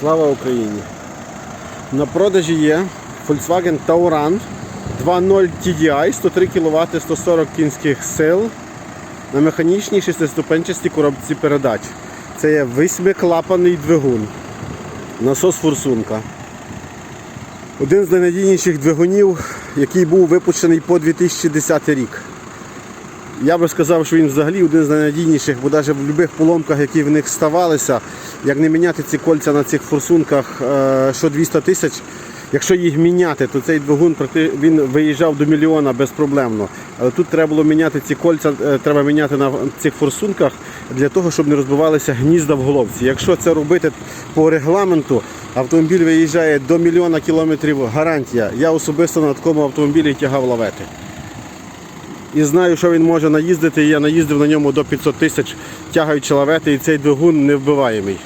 Слава Україні! На продажі є Volkswagen Tauran 2.0 TDI 103 кВт 140 кінських сил на механічній шестиступенчастій коробці передач. Це є восьмиклапаний двигун. Насос форсунка. Один з найнадійніших двигунів, який був випущений по 2010 рік. Я би сказав, що він взагалі один з найнадійніших, бо навіть в будь-яких поломках, які в них ставалися, як не міняти ці кольця на цих форсунках е, що 200 тисяч, якщо їх міняти, то цей двигун він виїжджав до мільйона безпроблемно. Але тут треба було міняти ці кольця, е, треба міняти на цих форсунках для того, щоб не розбивалися гнізда в головці. Якщо це робити по регламенту, автомобіль виїжджає до мільйона кілометрів гарантія. Я особисто на такому автомобілі тягав лавети. І знаю, що він може наїздити. і Я наїздив на ньому до 500 тисяч, тягаючи лавети, і цей двигун невбиваємий.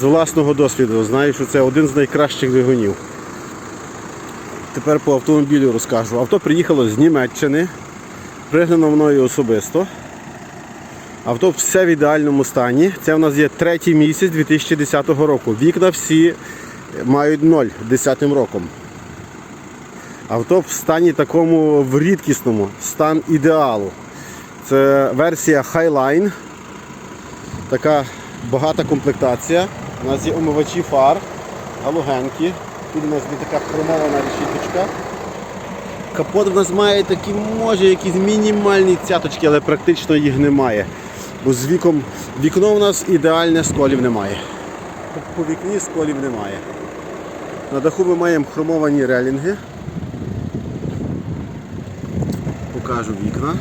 З власного досвіду знаю, що це один з найкращих двигунів. Тепер по автомобілю розкажу. Авто приїхало з Німеччини, пригнано мною особисто. Авто все в ідеальному стані. Це в нас є третій місяць 2010 року. Вікна всі мають 0 10 роком. Авто в стані такому в рідкісному, стан ідеалу. Це версія Highline. Така багата комплектація. У нас є омивачі фар, галогенки. Тут у нас є така хромована решіточка. Капот в нас має такі, може, якісь мінімальні цяточки, але практично їх немає. Бо з віком вікно у нас ідеальне, сколів немає. По вікні сколів немає. На даху ми маємо хромовані релінги. Покажу вікна.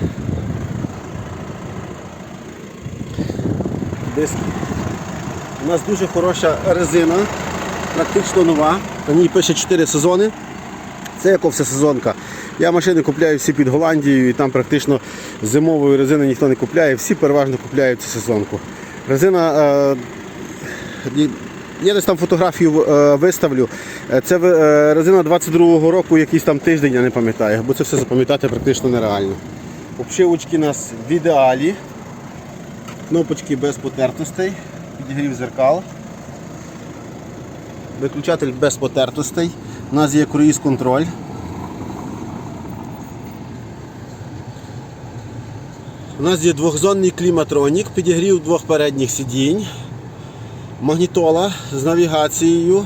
Диски. У нас дуже хороша резина, практично нова. На ній пише 4 сезони. Це як всесезонка. Я машини купляю всі під Голландією і там практично зимової резини ніхто не купляє, всі переважно купляють цю сезонку. Резина. Е, я десь там фотографію е, виставлю. Е, Це е, резина 22-го року, якийсь там тиждень, я не пам'ятаю, бо це все запам'ятати практично нереально. Обшивочки у нас в ідеалі. Кнопочки без потертостей, підігрів зеркал. Виключатель без потертостей. У нас є круїз контроль. У нас є двохзонний кліматронік, підігрів двох передніх сидінь, магнітола з навігацією.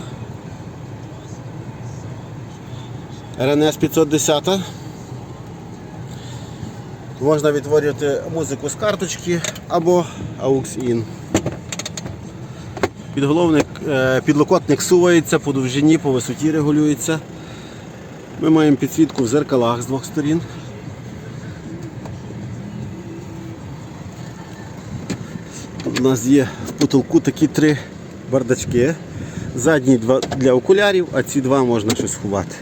РНС 510. Можна відтворювати музику з карточки або AUX-IN. Підголовник, е, підлокотник сувається по довжині, по висоті регулюється. Ми маємо підсвітку в зеркалах з двох сторін. У нас є в потолку такі три бардачки. Задні два для окулярів, а ці два можна щось ховати.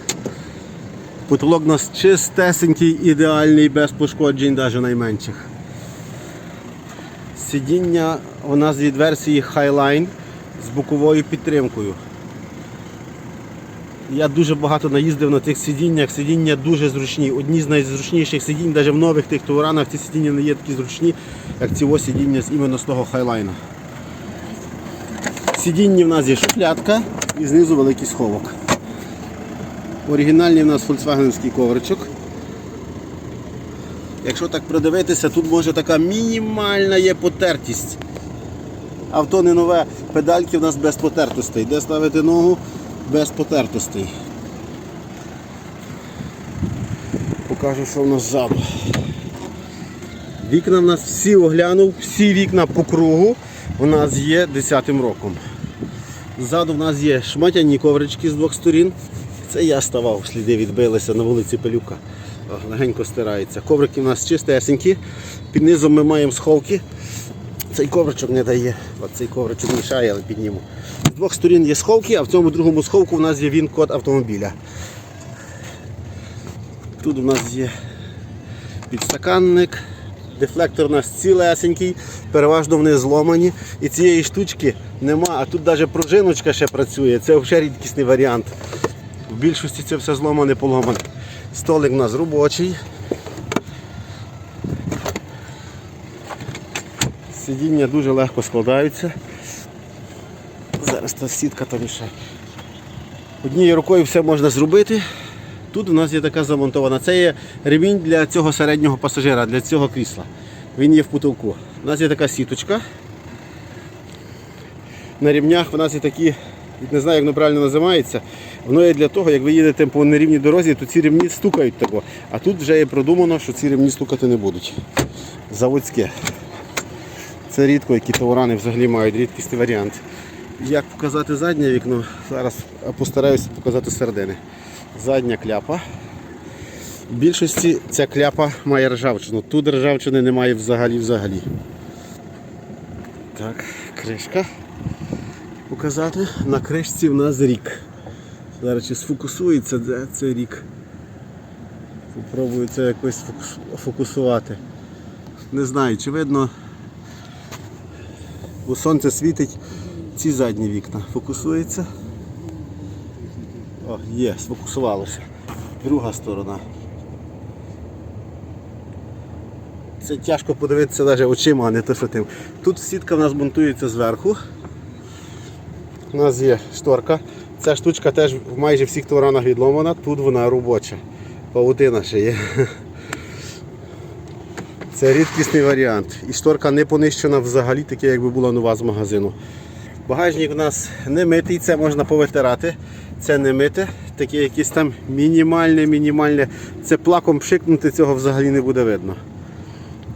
Потолок у нас чистесенький, ідеальний, без пошкоджень, навіть найменших. Сидіння у нас від версії Highline з боковою підтримкою. Я дуже багато наїздив на тих сидіннях. Сидіння дуже зручні. Одні з найзручніших сидінь, навіть в нових тих туранах ці сидіння не є такі зручні, як ці ось сидіння з іменно з того. В сидінні в нас є шуфлятка і знизу великий сховок. Оригінальний у нас фольксвагенський ковричок. Якщо так придивитися, тут може така мінімальна є потертість. Авто не нове, педальки в нас без потертостей. Де ставити ногу без потертостей. Покажу, що в нас ззаду. Вікна в нас всі оглянув, всі вікна по кругу у нас є 10 роком. Ззаду в нас є шматяні коврички з двох сторін. Це я ставав, сліди відбилися на вулиці Пилюка. Легенько стирається. Коврики в нас чистесенькі. Під низом ми маємо сховки. Цей ковричок не дає. От цей ковричок мішає, але підніму. З двох сторін є сховки, а в цьому другому сховку у нас є він-код автомобіля. Тут у нас є підстаканник. Дефлектор у нас цілесенький, переважно вони зломані. І цієї штучки нема, а тут навіть пружиночка ще працює. Це взагалі рідкісний варіант. В більшості це все зломане, поломане. Столик у нас робочий. Сидіння дуже легко складаються. Зараз та сітка там мішає. Однією рукою все можна зробити. Тут у нас є така замонтована. Це є ремінь для цього середнього пасажира, для цього крісла. Він є в потолку. У нас є така сіточка. На рівнях у нас є такі, не знаю, як воно правильно називається. Воно є для того, як ви їдете по нерівній дорозі, то ці ремні стукають того. А тут вже є продумано, що ці ремні стукати не будуть. Заводське. Це рідко, які таурани взагалі мають рідкісний варіант. Як показати заднє вікно? Зараз постараюся показати середини. Задня кляпа. В більшості ця кляпа має ржавчину. Тут ржавчини немає взагалі взагалі. Так, кришка. Показати. На кришці в нас рік. Зараз чи сфокусується де цей рік. Попробую це якось фокусувати. Не знаю, чи видно, бо сонце світить ці задні вікна. Фокусується. О, є, сфокусувалося. Друга сторона. Це тяжко подивитися навіть очима, а не то, що тим. Тут сітка в нас монтується зверху. У нас є шторка. Ця штучка теж в майже всіх товаранах відломана, тут вона робоча. Павутина ще є. Це рідкісний варіант. І не понищена взагалі, таке, якби була нова з магазину. Багажник у нас не митий, це можна повитирати. Це не мите, таке якесь там мінімальне, мінімальне. Це плаком пшикнути, цього взагалі не буде видно.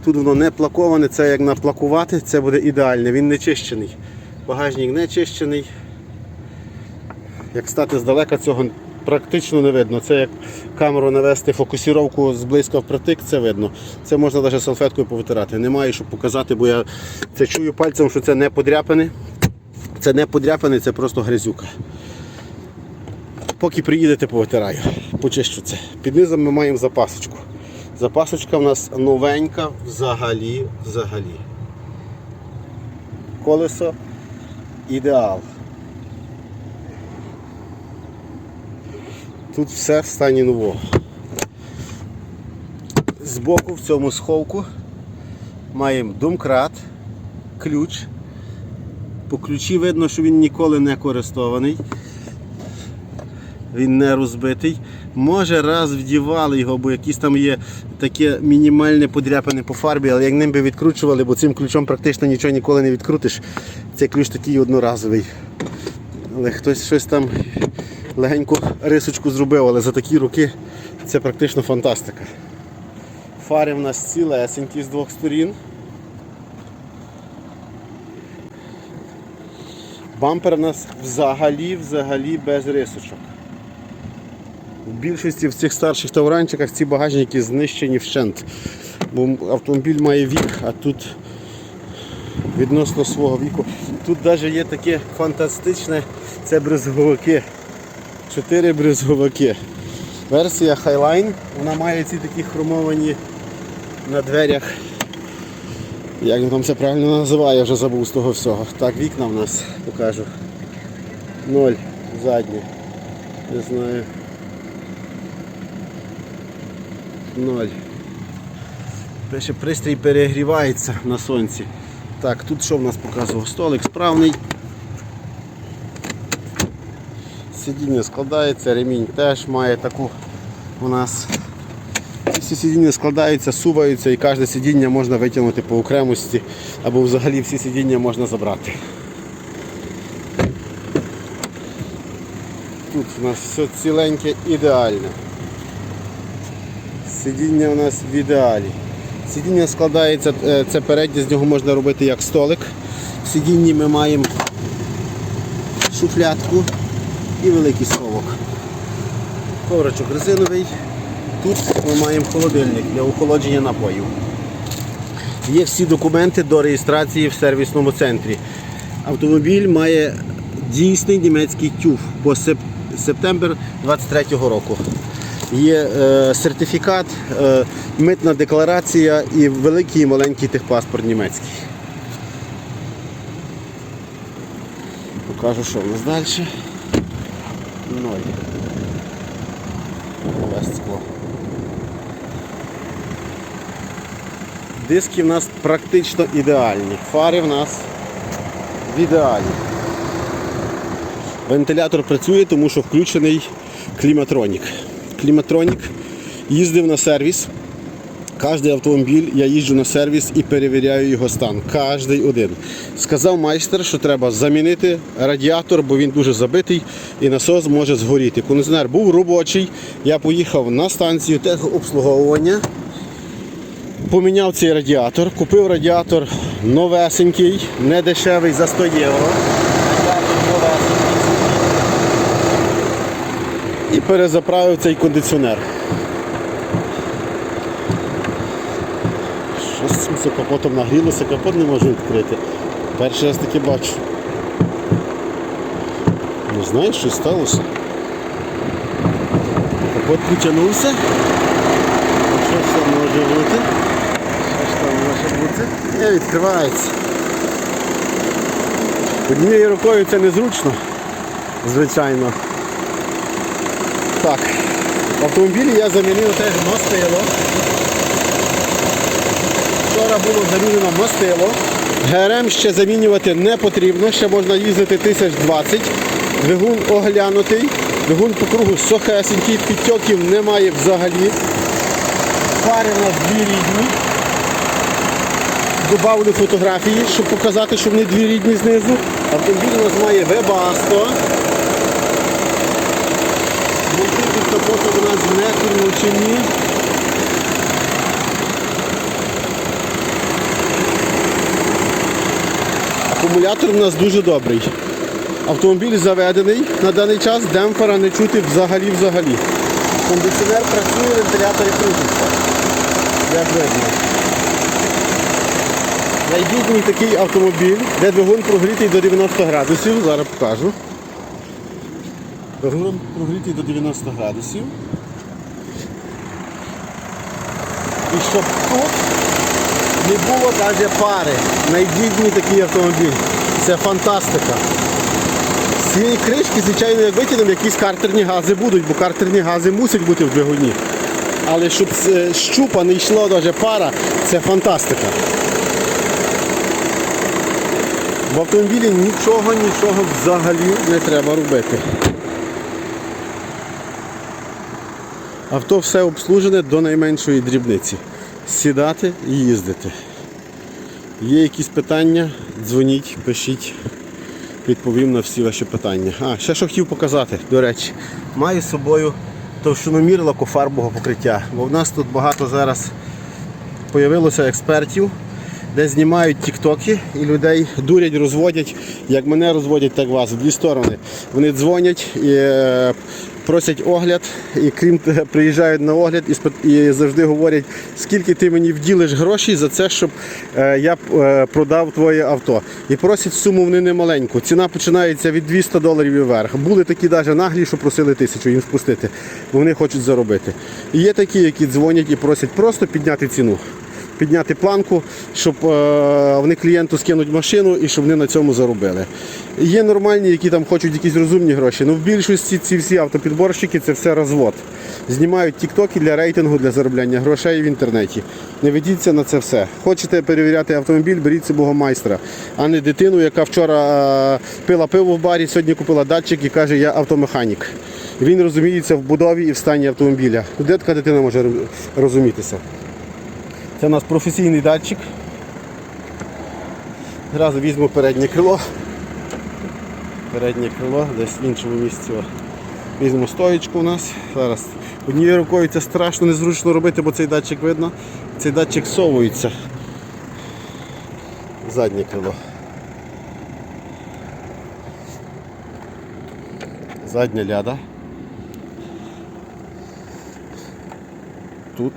Тут воно не плаковане, це як наплакувати, це буде ідеально, він не чищений. Багажник не чищений. Як стати здалека, цього практично не видно. Це як камеру навести фокусіровку зблизька впритик, це видно. Це можна навіть салфеткою повитирати. Немає, щоб показати, бо я це чую пальцем, що це не подряпини. Це не подряпини, це просто грязюка. Поки приїдете, повитираю, почищу це. Під низом ми маємо запасочку. Запасочка в нас новенька взагалі, взагалі. Колесо ідеал. Тут все в стані нового. Збоку в цьому сховку маємо домкрат, ключ. По ключі видно, що він ніколи не користований. Він не розбитий. Може раз вдівали його, бо якісь там є таке мінімальне подряпини по фарбі, але як ним би відкручували, бо цим ключом практично нічого ніколи не відкрутиш. Цей ключ такий одноразовий. Але хтось щось там легеньку рисочку зробив, але за такі роки це практично фантастика. Фари в нас цілесенькі з двох сторін. Бампер у нас взагалі взагалі без рисочок. В більшості в цих старших тауранчиках ці багажники знищені вщент. Бо автомобіль має вік, а тут відносно свого віку. Тут навіть є таке фантастичне, це брезговики. Чотири брезговики. Версія Highline, вона має ці такі хромовані на дверях. Як він там це правильно називає, я вже забув з того всього. Так, вікна в нас покажу. Ноль задні. Не знаю. Ноль. Пише пристрій перегрівається на сонці. Так, тут що в нас показував? Столик справний. Сидіння складається, ремінь теж має таку у нас. Всі сидіння складаються, суваються і кожне сидіння можна витягнути по окремості або взагалі всі сидіння можна забрати. Тут у нас все ціленьке, ідеальне. Сидіння у нас в ідеалі. Сидіння складається, е, це переднє, з нього можна робити як столик. В сидінні ми маємо шуфлятку і великий сховок. Ковричок резиновий. Тут ми маємо холодильник для охолодження напоїв. Є всі документи до реєстрації в сервісному центрі. Автомобіль має дійсний німецький тюф по сеп- септембр 23-го року. Є е, сертифікат, е, митна декларація і великий і маленький техпаспорт німецький. Покажу, що в нас далі. Без скло. Диски в нас практично ідеальні. Фари в нас в ідеалі. Вентилятор працює, тому що включений кліматронік. Кліматронік їздив на сервіс. Кожний автомобіль я їжджу на сервіс і перевіряю його стан. Кожний один. Сказав майстер, що треба замінити радіатор, бо він дуже забитий і насос може згоріти. Кондиціонер був робочий. Я поїхав на станцію техобслуговування. Поміняв цей радіатор, купив радіатор новесенький, не дешевий за 100 євро. І перезаправив цей кондиціонер. Щось капотом нагрілося, капот не можу відкрити. Перший раз таки бачу. Не знаю, що сталося. Капот потягнувся. Що це може бути? Що ж там може бути? Не відкривається. Однією рукою це незручно, звичайно. Так. Автомобілі я замінив теж мастило. Вчора було замінено мастило. ГРМ ще замінювати не потрібно, ще можна їздити 1020. Двигун оглянутий, двигун по кругу сухесенький, підтьоків немає взагалі. Фари у нас дві рідні. Добавлю фотографії, щоб показати, що вони дві рідні знизу. Автомобіль у нас має Webasto. Мультики капота у нас не кручені. Акумулятор у нас дуже добрий. Автомобіль заведений на даний час, демпфера не чути взагалі взагалі. Кондиціонер працює, вентилятори крутяться. Як видно. Найбідній такий автомобіль, де двигун прогрітий до 90 градусів. Зараз покажу. Двигун прогрітий до 90 градусів. І щоб тут не було навіть пари. Найбідній такий автомобіль. Це фантастика. З цієї кришки, звичайно, як витягнемо, якісь картерні гази будуть, бо картерні гази мусять бути в двигуні. Але щоб з щупа не йшло навіть пара, це фантастика. В автомобілі нічого, нічого взагалі не треба робити. Авто все обслужене до найменшої дрібниці. Сідати і їздити. Є якісь питання, дзвоніть, пишіть, відповім на всі ваші питання. А, ще що хотів показати, до речі, маю з собою товщиномір лакофарбового покриття. Бо в нас тут багато зараз появилося експертів, де знімають тіктоки і людей дурять, розводять, як мене розводять, так вас в дві сторони. Вони дзвонять і е, просять огляд, і крім приїжджають на огляд і, завжди говорять, скільки ти мені вділиш грошей за це, щоб е, я е, продав твоє авто. І просять суму вони немаленьку. Ціна починається від 200 доларів і вверх. Були такі навіть наглі, що просили тисячу їм спустити, бо вони хочуть заробити. І є такі, які дзвонять і просять просто підняти ціну підняти планку, щоб е, вони клієнту скинуть машину і щоб вони на цьому заробили. Є нормальні, які там хочуть якісь розумні гроші. але в більшості ці всі автопідборщики це все розвод. Знімають тіктоки для рейтингу, для заробляння грошей в інтернеті. Не ведіться на це все. Хочете перевіряти автомобіль, беріть цього майстра, а не дитину, яка вчора е, пила пиво в барі, сьогодні купила датчик і каже, я автомеханік. Він розуміється в будові і в стані автомобіля. Де така дитина може розумітися? Це у нас професійний датчик. Зразу візьму переднє крило. Переднє крило, десь в іншому місці. Візьму стоєчку у нас. Зараз однією рукою це страшно незручно робити, бо цей датчик видно. Цей датчик совується. Заднє крило. Задня ляда. Тут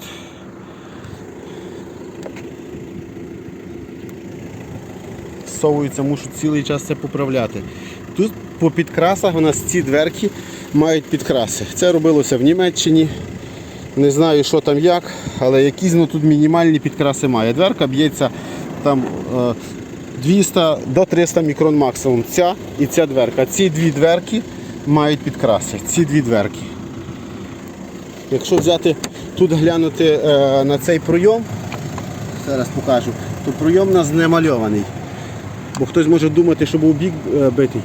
зсовується, мушу цілий час це поправляти. Тут по підкрасах у нас ці дверки мають підкраси. Це робилося в Німеччині. Не знаю, що там як, але якісь ну, тут мінімальні підкраси має. Дверка б'ється там е, 200 до 300 мікрон максимум. Ця і ця дверка. Ці дві дверки мають підкраси. Ці дві дверки. Якщо взяти тут глянути е, на цей пройом, зараз покажу, то пройом у нас не мальований. Бо хтось може думати, що був бік е, битий.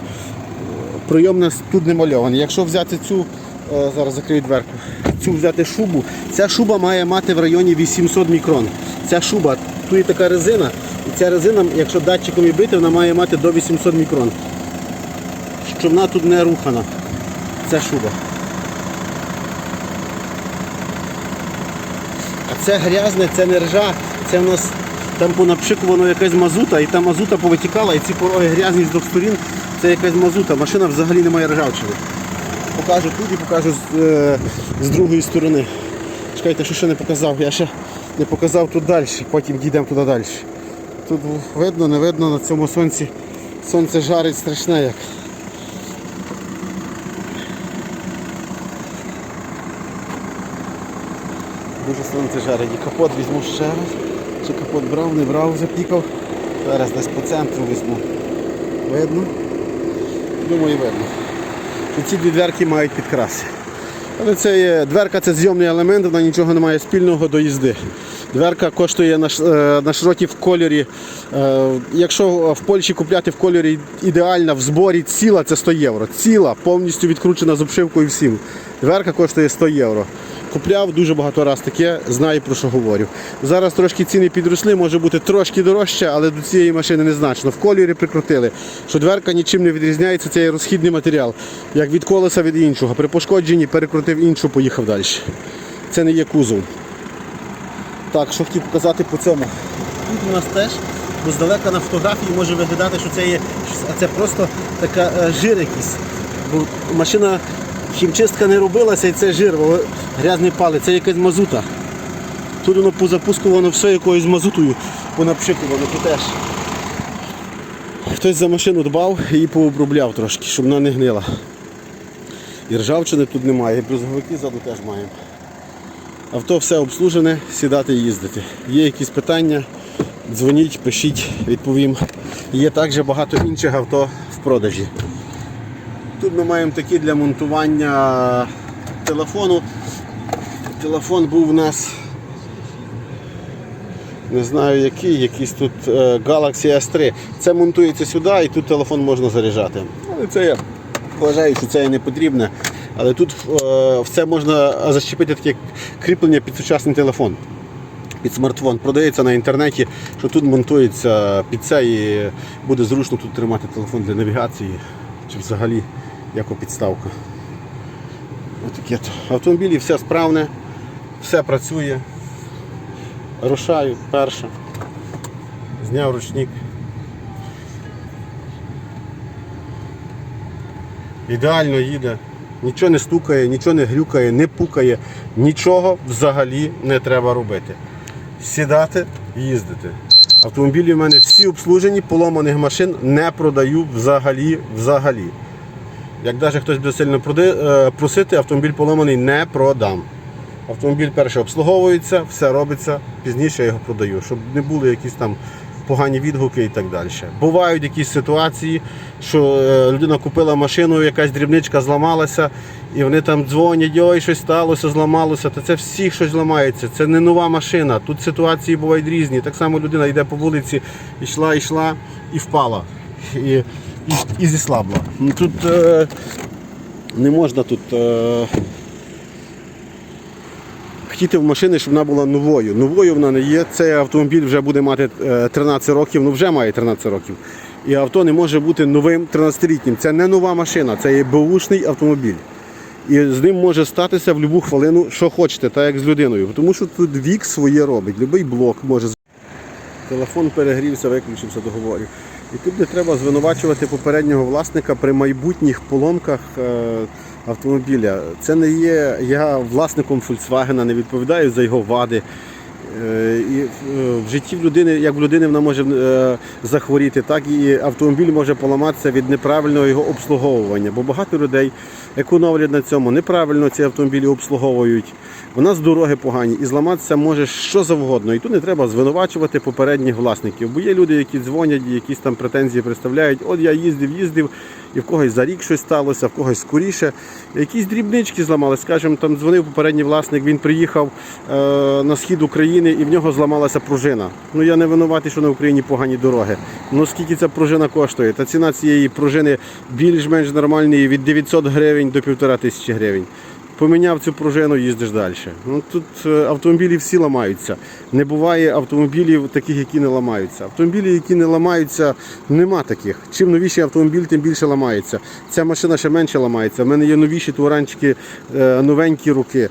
прийом у нас тут не мальований. Якщо взяти цю, е, зараз закрию дверку, цю взяти шубу, ця шуба має мати в районі 800 мікрон. Ця шуба, тут є така резина, і ця резина, якщо датчиком і бити, вона має мати до 800 мікрон. Що вона тут не рухана. Ця шуба. А це грязне, це не ржа, це в нас там понапшикувано якась мазута, і та мазута повитікала, і ці пороги грязні з двох сторін, це якась мазута. Машина взагалі не має ржавчини. Покажу тут і покажу з, е, з другої сторони. Чекайте, що ще не показав. Я ще не показав тут далі, потім дійдемо туди далі. Тут видно, не видно на цьому сонці. Сонце жарить страшне як. Дуже сонце жарить. І капот візьму ще раз. Чи капот брав, не брав, запікав. Зараз десь по центру візьму. Видно? Думаю, видно. І ці дві дверки мають підкраси. Але це є, дверка це зйомний елемент, вона нічого не має спільного до їзди. Дверка коштує на, е, на широкі в кольорі. е, Якщо в Польщі купляти в кольорі ідеальна в зборі ціла, це 100 євро. Ціла, повністю відкручена з обшивкою всім. Дверка коштує 100 євро. Купляв дуже багато раз таке, знаю про що говорю. Зараз трошки ціни підросли, може бути трошки дорожче, але до цієї машини незначно. В кольорі прикрутили, що дверка нічим не відрізняється, це є розхідний матеріал, як від колеса від іншого. При пошкодженні перекрутив іншу, поїхав далі. Це не є кузов. Так, що хотів показати по цьому. Тут у нас теж, бо здалека на фотографії може виглядати, що це є, а це просто така е, жир якийсь. Бо машина хімчистка не робилася і це жир, бо грязний палець, це якась мазута. Тут воно позапускувано все якоюсь мазутою, понапшикувано тут теж. Хтось за машину дбав і пообробляв трошки, щоб вона не гнила. І ржавчини тут немає, і брузовики ззаду теж маємо. Авто все обслужене, сідати і їздити. Є якісь питання, дзвоніть, пишіть, відповім. Є також багато інших авто в продажі. Тут ми маємо такі для монтування телефону. Телефон був у нас, не знаю який, якийсь тут е, Galaxy S3. Це монтується сюди і тут телефон можна заряджати. Але це я вважаю, що це і не потрібно. Але тут е, в це можна защепити таке кріплення під сучасний телефон. Під смартфон продається на інтернеті, що тут монтується під це і буде зручно тут тримати телефон для навігації чи взагалі як підставка. Отаке то. Автомобілі все справне, все працює. Рушаю перше. Зняв ручник. Ідеально їде, нічого не стукає, нічого не грюкає, не пукає, нічого взагалі не треба робити. Сідати, їздити. Автомобілі в мене всі обслужені, поломаних машин не продаю взагалі. взагалі. Як навіть хтось буде сильно е, просити, автомобіль поломаний не продам. Автомобіль перше обслуговується, все робиться, пізніше я його продаю, щоб не були якісь там погані відгуки і так далі. Бувають якісь ситуації, що е, людина купила машину, якась дрібничка зламалася, і вони там дзвонять, ой, щось сталося, зламалося. Та це всіх щось ламається. Це не нова машина. Тут ситуації бувають різні. Так само людина йде по вулиці, йшла, йшла і впала. І, і, і зіслабла. Ну, Тут е, не можна тут. Е, хотіти в машини, щоб вона була новою. Новою вона не є. Цей автомобіль вже буде мати е, 13 років, ну вже має 13 років. І авто не може бути новим 13-літнім. Це не нова машина, це є беушний автомобіль. І з ним може статися в будь-яку хвилину, що хочете, так як з людиною. Тому що тут вік своє робить, будь-який блок може. Телефон перегрівся, виключився договорів. І тут не треба звинувачувати попереднього власника при майбутніх поломках е, автомобіля. Це не є я власником Volkswagen, не відповідаю за його вади. Е, І е, в житті в людини, як в людини вона може е, захворіти, так і автомобіль може поламатися від неправильного його обслуговування. Бо багато людей економлять на цьому, неправильно ці автомобілі обслуговують. У нас дороги погані і зламатися може що завгодно. І тут не треба звинувачувати попередніх власників. Бо є люди, які дзвонять, якісь там претензії представляють. От я їздив, їздив, і в когось за рік щось сталося, в когось скоріше. Якісь дрібнички зламали. Скажімо, там дзвонив попередній власник, він приїхав е, на схід України і в нього зламалася пружина. Ну я не винуватий, що на Україні погані дороги. Ну скільки ця пружина коштує? Та ціна цієї пружини більш-менш нормальної від 900 гривень до 1500 гривень. Поміняв цю пружину, їздиш далі. Ну, тут е, автомобілі всі ламаються. Не буває автомобілів таких, які не ламаються. Автомобілі, які не ламаються, нема таких. Чим новіший автомобіль, тим більше ламається. Ця машина ще менше ламається. У мене є новіші туранчики, е, новенькі руки.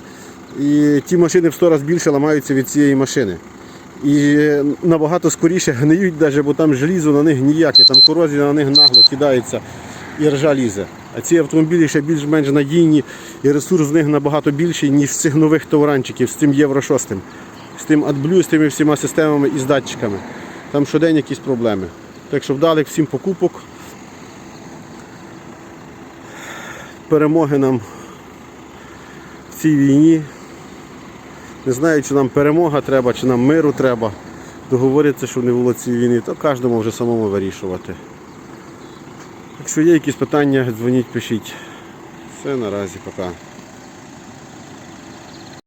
І ті машини в 100 разів більше ламаються від цієї машини. І набагато скоріше гниють, навіть, бо там желізо на них ніяке, там корозія на них нагло кидається і ржа лізе. А ці автомобілі ще більш-менш надійні і ресурс з них набагато більший, ніж з цих нових тауранчиків, з тим Євро 6, з тим AdBlue, з тими всіма системами і з датчиками. Там щодень якісь проблеми. Так що вдалих всім покупок. Перемоги нам в цій війні. Не знаю, чи нам перемога треба, чи нам миру треба. Договоритися, щоб не було цієї війни, то кожному вже самому вирішувати. Якщо є якісь питання, дзвоніть, пишіть. Все наразі, пока.